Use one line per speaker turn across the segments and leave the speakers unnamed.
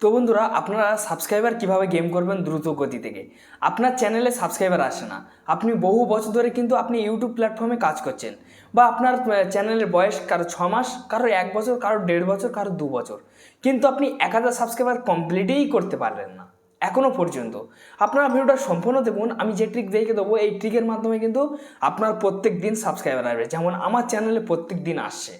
তো বন্ধুরা, আপনারা সাবস্ক্রাইবার কীভাবে গেম করবেন দ্রুত গতি থেকে আপনার চ্যানেলে সাবস্ক্রাইবার আসে না। আপনি বহু বছর ধরে কিন্তু আপনি ইউটিউব প্ল্যাটফর্মে কাজ করছেন বা আপনার চ্যানেলের বয়স কারও ছ মাস, কারও এক বছর, কারও দেড় বছর, কারও দু বছর। কিন্তু আপনি এক হাজার সাবস্ক্রাইবার কমপ্লিটই করতে পারলেন না এখনও পর্যন্ত। আপনারা ভিডিওটা সম্পূর্ণ দেখুন, আমি যে ট্রিক দেখে দেবো, এই ট্রিকের মাধ্যমে কিন্তু আপনার প্রত্যেক দিন সাবস্ক্রাইবার আসবে। যেমন আমার চ্যানেলে প্রত্যেক দিন আসছে।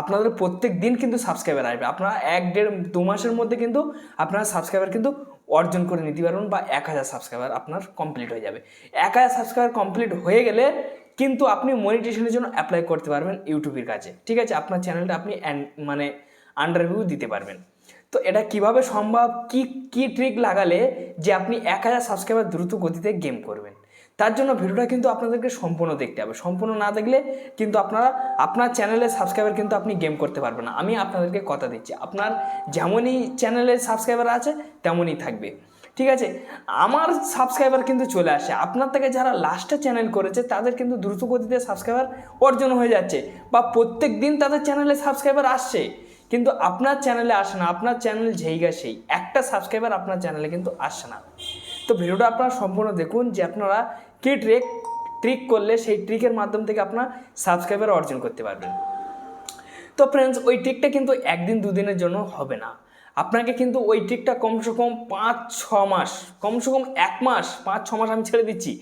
আপনাদের প্রত্যেক দিন কিন্তু সাবস্ক্রাইবার আসবে। আপনারা এক দেড়, দু মাসের মধ্যে কিন্তু আপনারা সাবস্ক্রাইবার কিন্তু অর্জন করে নিতে পারবেন বা এক হাজার সাবস্ক্রাইবার আপনার কমপ্লিট হয়ে যাবে। এক হাজার সাবস্ক্রাইবার কমপ্লিট হয়ে গেলে কিন্তু আপনি মনিটেশনের জন্য অ্যাপ্লাই করতে পারবেন ইউটিউবের কাছে ঠিক আছে? আপনার চ্যানেলটা আপনি মানে আন্ডারভিউ দিতে পারবেন। তো এটা কীভাবে সম্ভব? কি কি ট্রিক লাগালে যে আপনি এক হাজার সাবস্ক্রাইবার দ্রুত গতিতে গেম করবেন? তার জন্য ভিডিওটা কিন্তু আপনাদেরকে সম্পূর্ণ দেখতে হবে। সম্পূর্ণ না দেখলে কিন্তু আপনারা, আপনার চ্যানেলে সাবস্ক্রাইবার কিন্তু আপনি গেম করতে পারবেন না। আমি আপনাদেরকে কথা দিচ্ছি, আপনার যেমনই চ্যানেলে সাবস্ক্রাইবার আছে, তেমনই থাকবে। ঠিক আছে? আমার সাবস্ক্রাইবার কিন্তু চলে আসে। আপনার থেকে যারা লাস্টে চ্যানেল করেছে, তাদের কিন্তু দ্রুত গতিতে সাবস্ক্রাইবার অর্জন হয়ে যাচ্ছে বা প্রত্যেক দিন তাদের চ্যানেলে সাবস্ক্রাইবার আসছে। কিন্তু আপনার চ্যানেলে আসে না, আপনার চ্যানেল যেইগা সেই। একটা সাবস্ক্রাইবার আপনার চ্যানেলে কিন্তু আসে না। তো ভিডিওটা আপনারা সম্পূর্ণ দেখুন যে আপনারা কী ট্রিক ট্রিক করলে সেই ট্রিকের মাধ্যম থেকে আপনার সাবস্ক্রাইবার অর্জন করতে পারবেন। তো ফ্রেন্ডস ওই ট্রিকটা কিন্তু একদিন দুদিনের জন্য হবে না। আপনাকে কিন্তু ওই ট্রিকটা কমসে কম পাঁচ, ছ মাস, কমসে কম এক মাস, পাঁচ, ছ মাস আমি ছেড়ে দিচ্ছি।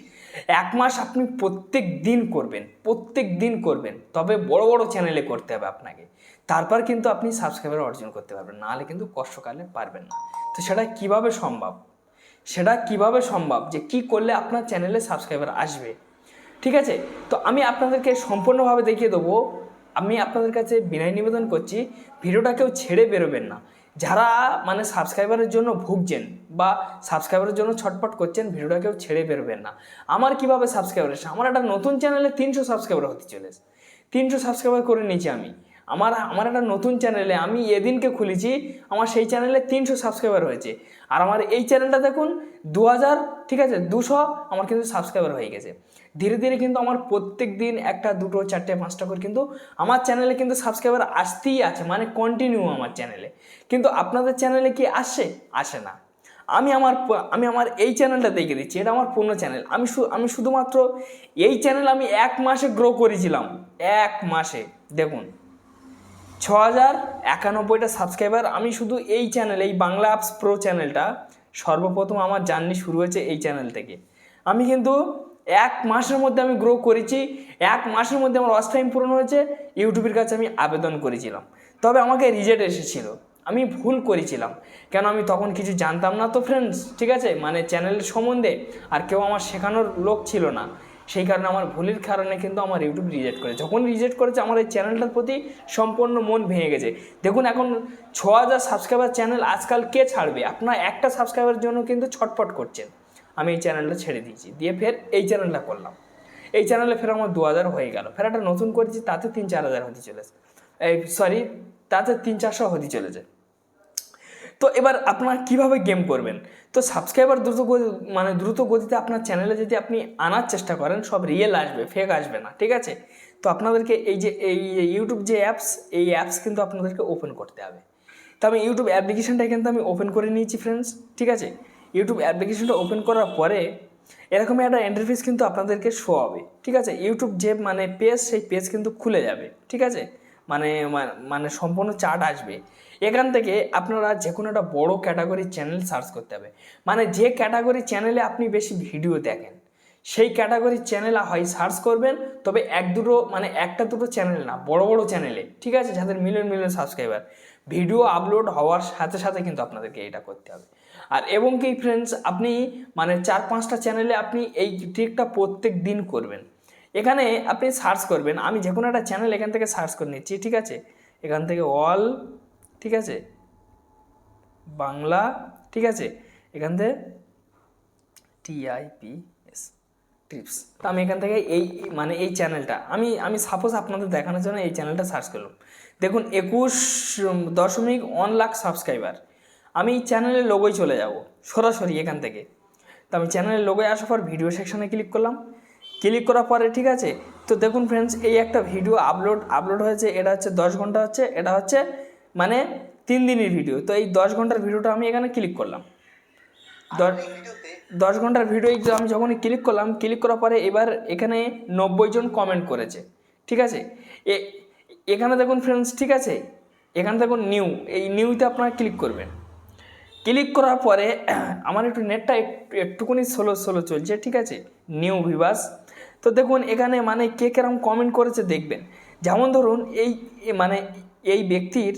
এক মাস আপনি প্রত্যেক দিন করবেন, প্রত্যেক দিন করবেন। তবে বড় বড় চ্যানেলে করতে হবে আপনাকে। তারপর কিন্তু আপনি সাবস্ক্রাইবার অর্জন করতে পারবেন। নাহলে কিন্তু কষ্টকালে পারবেন না। তো সেটা কীভাবে সম্ভব? সেটা কীভাবে সম্ভব? যে কি করলে আপনার চ্যানেলে সাবস্ক্রাইবার আসবে? ঠিক আছে? তো আমি আপনাদেরকে সম্পূর্ণভাবে দেখিয়ে দেবো। আমি আপনাদের কাছে বিনয় নিবেদন করছি, ভিডিওটা কেউ ছেড়ে বেরোবেন না। যারা মানে সাবস্ক্রাইবারের জন্য ভুগছেন বা সাবস্ক্রাইবারের জন্য ছটপট করছেন, ভিডিওটা কেউ ছেড়ে বেরোবেন না। আমার কীভাবে সাবস্ক্রাইবার এসে আমার একটা নতুন চ্যানেলে তিনশো সাবস্ক্রাইবার হতে চলেছে। তিনশো সাবস্ক্রাইবার করে নিয়েছি আমি। আমার আমার একটা নতুন চ্যানেলে আমি এদিনকে খুলেছি, আমার সেই চ্যানেলে তিনশো সাবস্ক্রাইবার হয়েছে। আর আমার এই চ্যানেলটা দেখুন দু হাজার ঠিক আছে, দুশো আমার কিন্তু সাবস্ক্রাইবার হয়ে গেছে। ধীরে ধীরে কিন্তু আমার প্রত্যেক দিন একটা, দুটো, চারটে, পাঁচটা করে কিন্তু আমার চ্যানেলে কিন্তু সাবস্ক্রাইবার আসতেই আছে মানে কন্টিনিউ আমার চ্যানেলে কিন্তু আপনাদের চ্যানেলে কি আসে আসে না। আমি আমার আমি আমার এই চ্যানেলটা দেখে দিচ্ছি, এটা আমার পূর্ণ চ্যানেল আমি আমি শুধুমাত্র এই চ্যানেল আমি এক মাসে গ্রো করেছিলাম। এক মাসে, দেখুন। ছ হাজার একানব্বইটা সাবস্ক্রাইবার আমি শুধু এই চ্যানেল এই বাংলা অ্যাপস প্রো চ্যানেলটা সর্বপ্রথম আমার জার্নি শুরু হয়েছে এই চ্যানেল থেকে। আমি কিন্তু এক মাসের মধ্যে আমি গ্রো করেছি, এক মাসের মধ্যে আমার ওয়াচ টাইম পূরণ হয়েছে ইউটিউবের কাছে আমি আবেদন করেছিলাম। তবে আমাকে রিজেক্ট এসেছিল, আমি ভুল করেছিলাম। কেন আমি তখন কিছু জানতাম না তো ফ্রেন্ডস ঠিক আছে? মানে চ্যানেলের সম্বন্ধে, আর কেউ আমার শেখানোর লোক ছিল না। সেই কারণে আমার ভুলের কারণে কিন্তু আমার ইউটিউব রিজেক্ট করে যখন রিজেক্ট করেছে, আমার এই চ্যানেলটার প্রতি সম্পূর্ণ মন ভেঙে গেছে। দেখুন এখন ছ হাজার সাবস্ক্রাইবার চ্যানেল আজকাল কে ছাড়বে? আপনার একটা সাবস্ক্রাইবারের জন্য কিন্তু ছটফট করছেন। আমি এই চ্যানেলটা ছেড়ে দিয়েছি। দিয়ে ফের এই চ্যানেলটা করলাম। এই চ্যানেলে ফের আমার দু হাজার হয়ে গেল। ফের একটা নতুন করেছি, তাতে তিন চার হাজার হতে চলেছে। এই সরি তাতে তিন চারশো হতে চলেছে। তো এবার আপনারা কীভাবে গেম করবেন? তো সাবস্ক্রাইবার দ্রুত মানে দ্রুত গতিতে আপনার চ্যানেলে যদি আপনি আনার চেষ্টা করেন, সব রিয়েল আসবে ফেক আসবে না, ঠিক আছে? তো আপনাদেরকে এই যে, এই ইউটিউব যে অ্যাপস এই অ্যাপস কিন্তু আপনাদেরকে ওপেন করতে হবে। তো আমি ইউটিউব অ্যাপ্লিকেশনটা কিন্তু আমি ওপেন করে নিয়েছি ফ্রেন্ডস ঠিক আছে? ইউটিউব অ্যাপ্লিকেশনটা ওপেন করার পরে এরকমই একটা ইন্টারফেস কিন্তু আপনাদেরকে শো হবে, ঠিক আছে? ইউটিউব যে মানে পেজ সেই পেজ কিন্তু খুলে যাবে, ঠিক আছে? মানে মানে সম্পূর্ণ চার্ট আসবে। এখান থেকে আপনারা যে কোনো একটা বড় ক্যাটাগরি চ্যানেল সার্চ করতে হবে। মানে যে ক্যাটাগরি চ্যানেলে আপনি বেশি ভিডিও দেখেন, সেই ক্যাটাগরির চ্যানেল হয় সার্চ করবেন, তবে এক দুটো মানে একটা দুটো চ্যানেল না, বড় বড় চ্যানেলে ঠিক আছে? যাদের million million subscriber video upload হওয়ার সাথে সাথে কিন্তু আপনাদেরকে এটা করতে হবে। আর এবং কি ফ্রেন্ডস আপনি মানে চার পাঁচটা চ্যানেলে আপনি এই ট্রিকটা প্রত্যেক দিন করবেন। এখানে আপনি সার্চ করবেন। আমি যে কোনো একটা চ্যানেল এখান থেকে সার্চ করে নিচ্ছি, ঠিক আছে? এখান থেকে অল ঠিক আছে? বাংলা, ঠিক আছে? এখান থেকে টিআইপিএস টিপস তো আমি এখান থেকে এই মানে এই চ্যানেলটা আমি আমি সাপোজ আপনাদের দেখানোর জন্য এই চ্যানেলটা সার্চ করলাম। দেখুন, একুশ দশমিক ওয়ান লাখ সাবস্ক্রাইবার আমি এই চ্যানেলের লোগোয় চলে যাব, সরাসরি এখান থেকে। তো আমি চ্যানেলের লোগোয় আসার পর ভিডিও সেকশনে ক্লিক করলাম। ক্লিক করার পরে ঠিক আছে? তো দেখুন ফ্রেন্ডস এই একটা ভিডিও আপলোড আপলোড হয়েছে এটা হচ্ছে দশ ঘণ্টা হচ্ছে এটা হচ্ছে মানে তিন দিনের ভিডিও তো এই দশ ঘণ্টার ভিডিওটা আমি এখানে ক্লিক করলাম। দশ দশ ঘণ্টার ভিডিও আমি যখন ক্লিক করলাম ক্লিক করার পরে এবার এখানে নব্বই জন কমেন্ট করেছে ঠিক আছে? এ এখানে দেখুন ফ্রেন্ডস ঠিক আছে? এখানে দেখুন নিউ এই নিউতে আপনারা ক্লিক করবেন। ক্লিক করার পরে আমার একটু নেটটা একটু একটুখানি সোলো স্লো চলছে ঠিক আছে? নিউ ভিভাস তো দেখুন, এখানে মানে কে কেরম কমেন্ট করেছে দেখবেন। যেমন ধরুন, এই মানে এই ব্যক্তির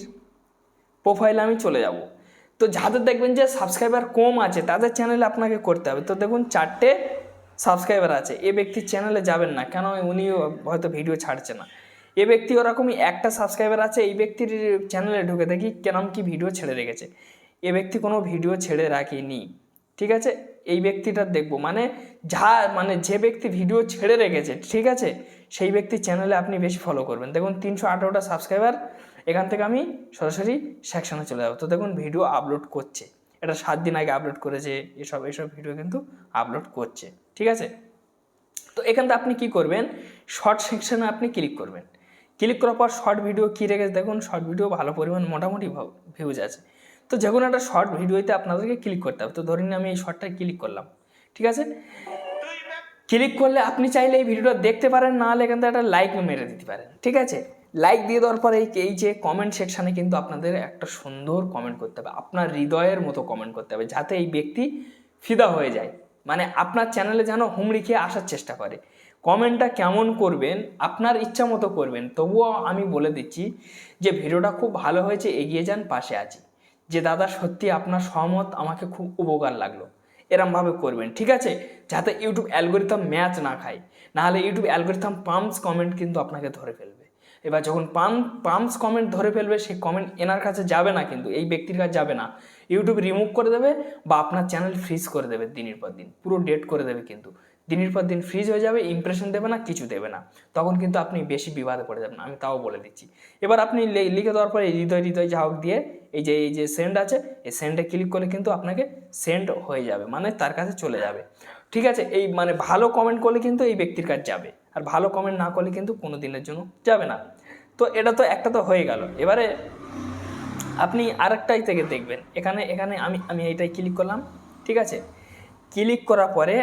প্রোফাইলে আমি চলে যাব। তো যাদের দেখবেন যে সাবস্ক্রাইবার কম আছে, তাদের চ্যানেলে আপনাকে করতে হবে। তো দেখুন, চারটে সাবস্ক্রাইবার আছে। এ ব্যক্তির চ্যানেলে যাবেন না, কেন উনিও হয়তো ভিডিও ছাড়ছে না। এ ব্যক্তি ওরকমই একটা সাবস্ক্রাইবার আছে, এই ব্যক্তির চ্যানেলে ঢুকে দেখি কেরম কি ভিডিও ছেড়ে রেখেছে। এ ব্যক্তি কোনো ভিডিও ছেড়ে রাখেনি, ঠিক আছে? এই ব্যক্তিটা দেখব। মানে যা মানে যে ব্যক্তি ভিডিও ছেড়ে রেখেছে, ঠিক আছে? সেই ব্যক্তির চ্যানেলে আপনি বেশি ফলো করবেন। দেখুন, তিনশো আঠারোটা সাবস্ক্রাইবার এখান থেকে আমি সরাসরি সেকশনে চলে যাব। তো দেখুন ভিডিও আপলোড করছে। এটা সাত দিন আগে আপলোড করেছে, এসব এসব ভিডিও কিন্তু আপলোড করছে, ঠিক আছে? তো এখান থেকে আপনি কি করবেন? শর্ট সেকশনে আপনি ক্লিক করবেন। ক্লিক করার পর শর্ট ভিডিও কী রেখেছে? দেখুন শর্ট ভিডিও ভালো পরিমাণ মোটামুটি ভিউজ আছে। তো যে কোনো একটা শর্ট ভিডিওতে আপনাদেরকে ক্লিক করতে হবে, তো ধরে নিন আমি এই শর্টটায় ক্লিক করলাম, ঠিক আছে? ক্লিক করলে আপনি চাইলে এই ভিডিওটা দেখতে পারেন, না হলে এখান থেকে একটা লাইক মেরে দিতে পারেন, ঠিক আছে? লাইক দিয়ে দেওয়ার পরে এই- এই যে কমেন্ট সেকশানে কিন্তু আপনাদের একটা সুন্দর কমেন্ট করতে হবে, আপনার হৃদয়ের মতো কমেন্ট করতে হবে, যাতে এই ব্যক্তি ফিদা হয়ে যায়। মানে আপনার চ্যানেলে যেন হুমড়ি খেয়ে আসার চেষ্টা করে। কমেন্টটা কেমন করবেন, আপনার ইচ্ছা মতো করবেন, তবুও আমি বলে দিচ্ছি যে ভিডিওটা খুব ভালো হয়েছে, এগিয়ে যান, পাশে আছি। যে দাদা সত্যি আপনার সহমত আমাকে খুব উপকার লাগল। এরমভাবে করবেন, ঠিক আছে? যাতে ইউটিউব অ্যালগোরিথাম ম্যাচ না খায়। নাহলে ইউটিউব অ্যালগোরিথম পাম্পস কমেন্ট কিন্তু আপনাকে ধরে ফেলবে। এবার যখন পাম, পাম্পস কমেন্ট ধরে ফেলবে, সেই কমেন্ট এনার কাছে যাবে না কিন্তু, এই ব্যক্তির কাছে যাবে না। ইউটিউব রিমুভ করে দেবে বা আপনার চ্যানেল ফ্রিজ করে দেবে দিনের পর দিন, পুরো ডেট করে দেবে কিন্তু। দিনের পর দিন ফ্রিজ হয়ে যাবে ইমপ্রেশন দেবে না, কিছু দেবে না। তখন কিন্তু আপনি বেশি বিবাদে পড়ে যাবেন, আমি তাও বলে দিচ্ছি। এবার আপনি লিখে দেওয়ার পরে হৃদয় হৃদয়, যা হোক দিয়ে এই যে এই যে সেন্ড আছে, এই সেন্ডে ক্লিক করলে কিন্তু আপনাকে সেন্ড হয়ে যাবে মানে তার কাছে চলে যাবে। ঠিক আছে? এই মানে ভালো কমেন্ট করলে কিন্তু এই ব্যক্তির কাছে যাবে, আর ভালো কমেন্ট না করলে কিন্তু কোনো দিনের জন্য যাবে না। তো এটা তো একটা তো হয়ে গেল। এবারে আপনি আরেকটাই থেকে দেখবেন। এখানে এখানে আমি আমি এইটাই ক্লিক করলাম। ঠিক আছে? ক্লিক করার পরে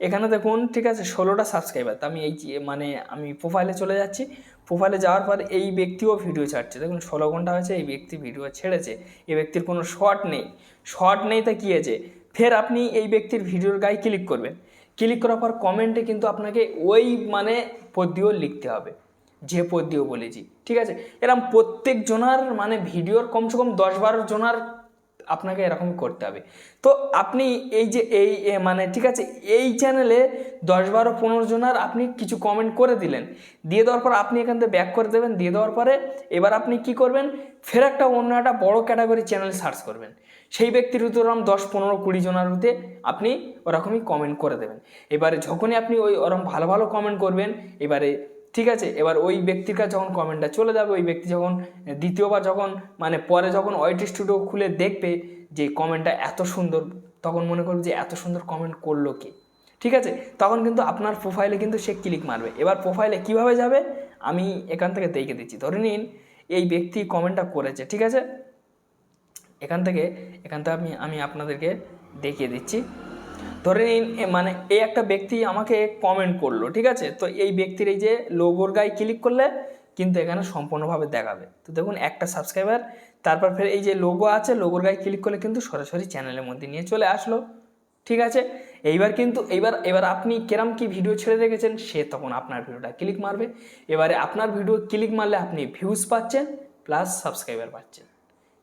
এখানে দেখুন, ঠিক আছে, ষোলোটা সাবস্ক্রাইবার তো আমি এই মানে আমি প্রোফাইলে চলে যাচ্ছি। প্রোফাইলে যাওয়ার পর এই ব্যক্তিও ভিডিও ছাড়ছে। দেখুন, ষোলো ঘণ্টা হয়েছে, এই ব্যক্তি ভিডিও ছেড়েছে। এই ব্যক্তির কোনো শর্ট নেই। শর্ট নেই তা কী আছে? ফের আপনি এই ব্যক্তির ভিডিওর গায়ে ক্লিক করবেন। ক্লিক করার পর কমেন্টে কিন্তু আপনাকে ওই মানে পদ্যও লিখতে হবে। যে পদ্যও বলেছি। ঠিক আছে? এরকম প্রত্যেক জনার মানে ভিডিওর কমসে কম দশ বারো জনার আপনাকে এরকম করতে হবে। তো আপনি এই যে এই মানে ঠিক আছে, এই চ্যানেলে দশ বারো পনেরো জনার আপনি কিছু কমেন্ট করে দিলেন। দিয়ে দেওয়ার পর আপনি এখান থেকে ব্যাক করে দেবেন। দিয়ে দেওয়ার পরে এবার আপনি কি করবেন? ফের একটা অন্য একটা বড় ক্যাটাগরি চ্যানেল সার্চ করবেন। সেই ব্যক্তির ওরকম দশ, পনেরো, কুড়ি জনার মধ্যে আপনি ওরকমই কমেন্ট করে দেবেন। এবারে যখনই আপনি ওই ওরকম ভালো ভালো কমেন্ট করবেন, এবারে ঠিক আছে? এবার ওই ব্যক্তির কাছে যখন কমেন্টটা চলে যাবে, ওই ব্যক্তি যখন, দ্বিতীয়বার যখন মানে পরে যখন ওয়াইটি স্টুডিও খুলে দেখবে যে কমেন্টটা এত সুন্দর, তখন মনে করবে যে এত সুন্দর কমেন্ট করল কি? ঠিক আছে? তখন কিন্তু আপনার প্রোফাইলে কিন্তু সে ক্লিক মারবে। এবার প্রোফাইলে কীভাবে যাবে? আমি এখান থেকে দেখে দিচ্ছি। ধরে নিন, এই ব্যক্তি কমেন্টটা করেছে, ঠিক আছে? এখান থেকে এখান থেকে আমি আমি আপনাদেরকে দেখিয়ে দিচ্ছি। ধরে নিন মানে এই একটা ব্যক্তি আমাকে কমেন্ট করল, ঠিক আছে? তো এই ব্যক্তির এই যে লোগোর গায়ে ক্লিক করলে কিন্তু এখানে সম্পূর্ণভাবে দেখাবে। তো দেখুন, একটা সাবস্ক্রাইবার তারপর ফের এই যে লোগো আছে লোগোর গায়ে ক্লিক করলে কিন্তু সরাসরি চ্যানেলের মধ্যে নিয়ে চলে আসলো, ঠিক আছে? এইবার কিন্তু, এইবার, এবার আপনি কেরম কি ভিডিও ছেড়ে রেখেছেন, সে তখন আপনার ভিডিওটা ক্লিক মারবে। এবারে আপনার ভিডিও ক্লিক মারলে আপনি ভিউজ পাচ্ছেন প্লাস সাবস্ক্রাইবার পাচ্ছেন।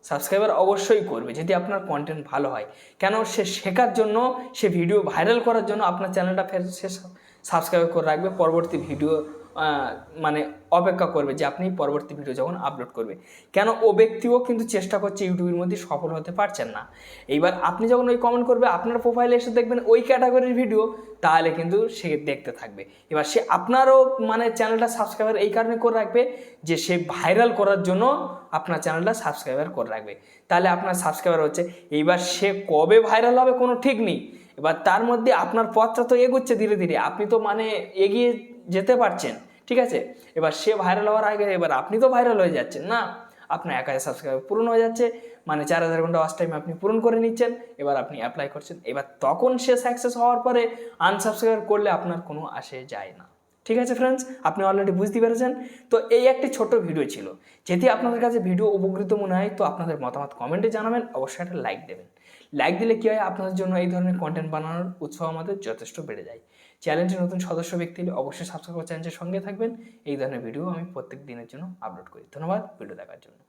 সাবস্ক্রাইবার অবশ্যই করবে যদি আপনার কন্টেন্ট ভালো হয়। কেন সে শেখার জন্য, সে ভিডিও ভাইরাল করার জন্য আপনার চ্যানেলটা ফের সে সাবস্ক্রাইব করে রাখবে। পরবর্তী ভিডিও মানে অপেক্ষা করবে যে আপনি পরবর্তী ভিডিও যখন আপলোড করবে। কেন ও ব্যক্তিও কিন্তু চেষ্টা করছে ইউটিউবের মধ্যে সফল হতে পারছেন না। এইবার আপনি যখন ওই কমেন্ট করবে, আপনার প্রোফাইলে এসে দেখবেন ওই ক্যাটাগরির ভিডিও তাহলে কিন্তু সে দেখতে থাকবে। এবার সে আপনারও মানে চ্যানেলটা সাবস্ক্রাইবার এই কারণে করে রাখবে যে সে ভাইরাল করার জন্য আপনার চ্যানেলটা সাবস্ক্রাইবার করে রাখবে। তাহলে আপনার সাবস্ক্রাইবার হচ্ছে। এইবার সে কবে ভাইরাল হবে কোনো ঠিক নেই। এবার তার মধ্যে আপনার পথটা তো এগোচ্ছে ধীরে ধীরে। আপনি তো মানে এগিয়ে যেতে পারছেন, ঠিক আছে? এবার সে ভাইরাল হওয়ার আগে এবার আপনি তো ভাইরাল হয়ে যাচ্ছেন, না? আপনার এক হাজার সাবস্ক্রাইবার পূরণ হয়ে যাচ্ছে মানে চার হাজার ঘণ্টা ওয়াচ টাইম আপনি পূরণ করে নিচ্ছেন, এবার আপনি অ্যাপ্লাই করছেন। এবার তখন সে সাকসেস হওয়ার পরে আনসাবস্ক্রাইব করলে আপনার কোনো আসে যায় না, ঠিক আছে ফ্রেন্ডস আপনি অলরেডি বুঝতে পেরেছেন? তো এই একটি ছোট ভিডিও ছিল। যদি আপনাদের কাছে ভিডিও উপকৃত মনে হয়, তো আপনাদের মতামত কমেন্টে জানাবেন, অবশ্যই একটা লাইক দেবেন। লাইক দিলে কী হয়? আপনাদের জন্য এই ধরনের কন্টেন্ট বানানোর উৎসাহ আমাদের যথেষ্ট বেড়ে যায়। চ্যানেলটি নতুন সদস্য ব্যক্তি হলে অবশ্যই সাবস্ক্রাইব চ্যানেলের সঙ্গে থাকবেন। এই ধরনের ভিডিও আমি প্রত্যেক দিনের জন্য আপলোড করি। ধন্যবাদ। ভিডিও দেখার জন্য।